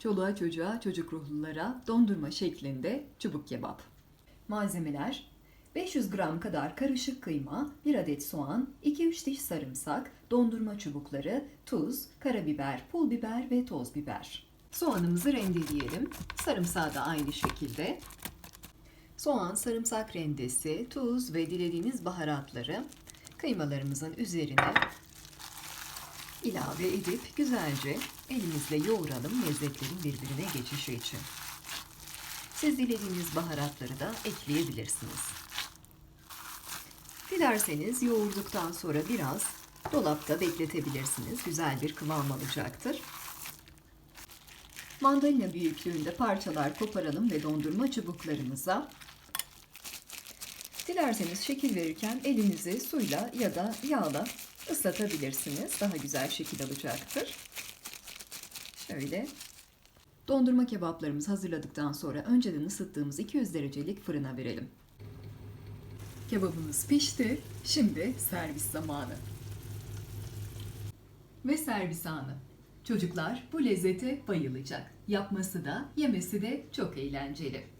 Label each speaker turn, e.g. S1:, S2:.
S1: Çoluğa çocuğa, çocuk ruhlulara dondurma şeklinde çubuk kebap. Malzemeler 500 gram kadar karışık kıyma, 1 adet soğan, 2-3 diş sarımsak, dondurma çubukları, tuz, karabiber, pul biber ve toz biber. Soğanımızı rendeleyelim. Sarımsağı da aynı şekilde. Soğan, sarımsak rendesi, tuz ve dilediğiniz baharatları kıymalarımızın üzerine ilave edip güzelce elimizle yoğuralım lezzetlerin birbirine geçişi için. Siz dilediğiniz baharatları da ekleyebilirsiniz. Dilerseniz yoğurduktan sonra biraz dolapta bekletebilirsiniz. Güzel bir kıvam alacaktır. Mandalina büyüklüğünde parçalar koparalım ve dondurma çubuklarımıza Dilerseniz şekil verirken elinizi suyla ya da yağla ıslatabilirsiniz. Daha güzel şekil alacaktır. Şöyle. Dondurma kebaplarımızı hazırladıktan sonra önceden ısıttığımız 200 derecelik fırına verelim. Kebabımız pişti. Şimdi servis zamanı. Ve servis anı. Çocuklar bu lezzete bayılacak. Yapması da, yemesi de çok eğlenceli.